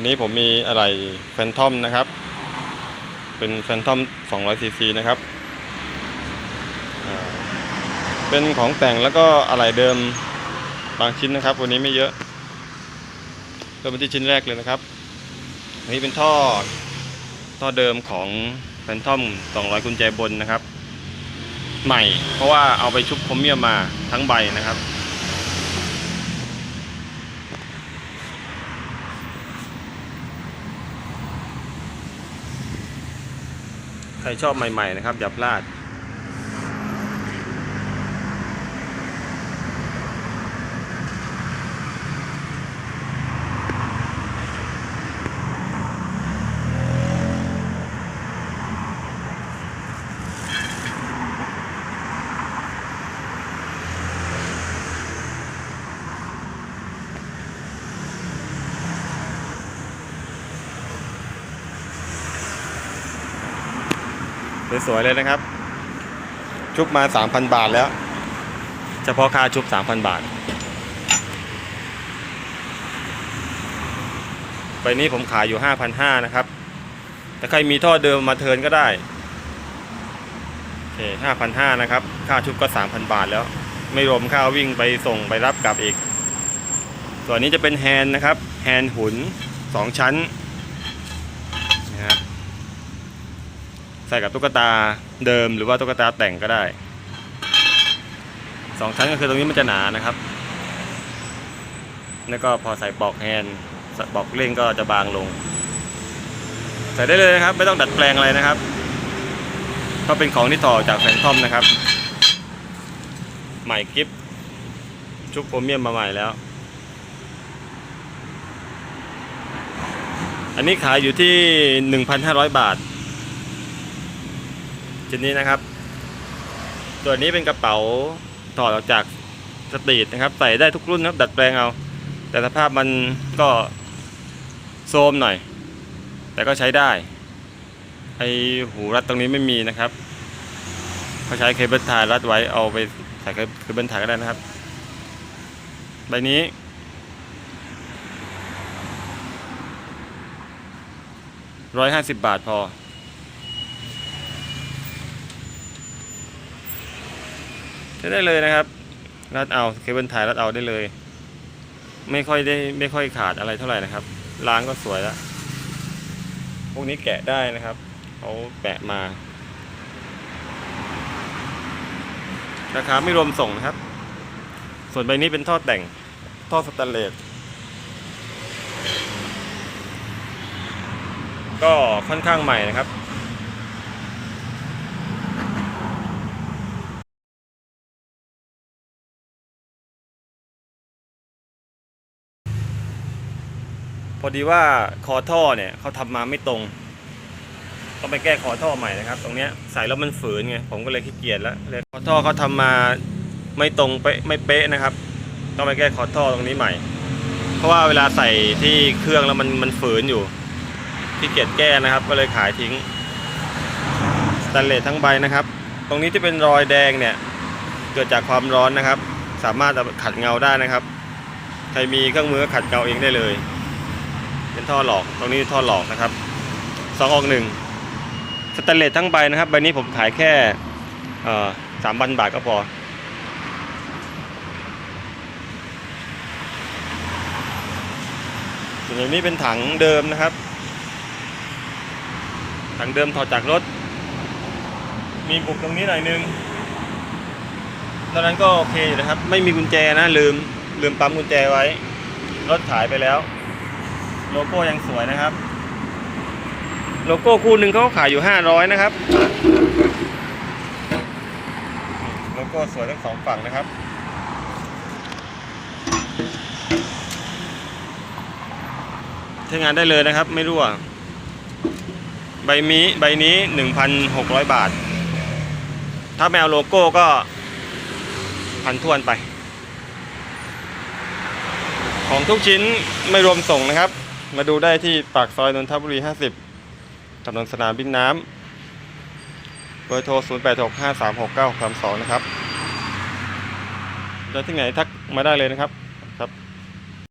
วันนี้ผมมีอะไรแฟนทอมนะครับ เป็นแฟนทอม200ซีซีนะครับ เป็นของแต่งแล้วก็อะไรเดิมบางชิ้นนะครับ วันนี้ไม่เยอะเริ่มไปที่ชิ้นแรกเลยนะครับอันนี้เป็นท่อท่อเดิมของแฟนทอม200กุญแจบนนะครับ ใหม่เพราะว่าเอาไปชุบโครเมียมมาทั้งใบนะครับ ใครชอบใหม่ ๆ นะครับ อย่าพลาด สวยๆเลยนะครับ ชุบมา 3,000 บาทแล้ว เฉพาะค่าชุบ 3,000 บาท ใบนี้ผมขายอยู่ 5,500 นะครับ แต่ใครมีท่อเดิมมาเทิร์นก็ได้โอเค5,500 นะครับ ค่าชุบก็ 3,000 บาทแล้ว ไม่รวมค่าวิ่งไปส่งไปรับกลับอีก ส่วนนี้จะเป็นแฮนนะครับ แฮนหุ่น 2 ชั้นนะครับ ใส่กับตุ๊กตาเดิมหรือว่าตุ๊กตาแต่งก็ได้สองชั้นก็คือตรงนี้มันจะหนานะครับ แล้วก็พอใส่ปอกแฮนด์ปอกเล่งก็จะบางลง ใส่ได้เลยนะครับ ไม่ต้องดัดแปลงอะไรนะครับเพราะเป็นของที่ต่อจากแฟนทอมนะครับ ใหม่กิฟชุบโครเมียมมาใหม่แล้ว อันนี้ขายอยู่ที่ 1,500 บาท ชิ้นนี้นะครับ ตัวนี้เป็นกระเป๋าถอดออกจากสตรีทนะครับ ใส่ได้ทุกรุ่นครับ ดัดแปลงเอา แต่สภาพมันก็โซมหน่อย แต่ก็ใช้ได้ไอหูรัดตรงนี้ไม่มีนะครับเขาใช้เคเบิลไทยรัดไว้เอาไปใส่เคเบิลไทยก็ได้นะครับใบนี้ร้อยห้าสิบบาทพอ ใช้ได้เลยนะครับ รัดเอาเคเบิลไทยรัดเอาได้เลย ไม่ค่อยได้ไม่ค่อยขาดอะไรเท่าไหร่นะครับ ล้างก็สวยแล้ว พวกนี้แกะได้นะครับเขาแปะมา ราคาไม่รวมส่งนะครับ ส่วนใบนี้เป็นท่อแต่งท่อสแตนเลสก็ค่อนข้างใหม่นะครับ พอดีว่าคอท่อเนี่ยเขาทำมาไม่ตรงต้องไปแก้คอท่อใหม่นะครับ ตรงเนี้ยใส่แล้วมันฝืนไงผมก็เลยขี้เกียจแล้วเลยคอท่อเขาทำมาไม่ตรงเป๊ะไม่เป๊ะนะครับ ต้องไปแก้คอท่อตรงนี้ใหม่ เพราะว่าเวลาใส่ที่เครื่องแล้วมันมันฝืนอยู่ขี้เกียจแก้นะครับ ก็เลยขายทิ้งสแตนเลสทั้งใบนะครับ ตรงนี้ที่เป็นรอยแดงเนี่ยเกิดจากความร้อนนะครับ สามารถขัดเงาได้นะครับ ใครมีเครื่องมือขัดเงาเองได้เลย เป็นท่อหลอก ตรงนี้ท่อหลอกนะครับสองออกหนึ่งสแตนเลสทั้งใบนะครับ ใบนี้ผมขายแค่สามพันบาทก็พอ ส่วนนี้เป็นถังเดิมนะครับ ถังเดิมถอดจากรถ มีบุกตรงนี้หน่อยนึงตอนนั้นก็โอเคอยู่นะครับ ไม่มีกุญแจนะลืมลืมปั๊มกุญแจไว้ รถขายไปแล้ว โลโก้ยังสวยนะครับ โลโก้คู่หนึ่งเขาขายอยู่500นะครับ โลโก้สวยทั้งสองฝั่งนะครับ ใช้งานได้เลยนะครับ ไม่รั่ว ใบนี้ใบนี้1,600บาท ถ้าแมวโลโก้ก็พันทวนไป ของทุกชิ้นไม่รวมส่งนะครับ มาดูได้ที่ปากซอยนนทบุรี 50ถนนสนามบินน้ำเบอร์โทร 0865369632 นะครับจะที่ไหนทักมาได้เลยนะครับ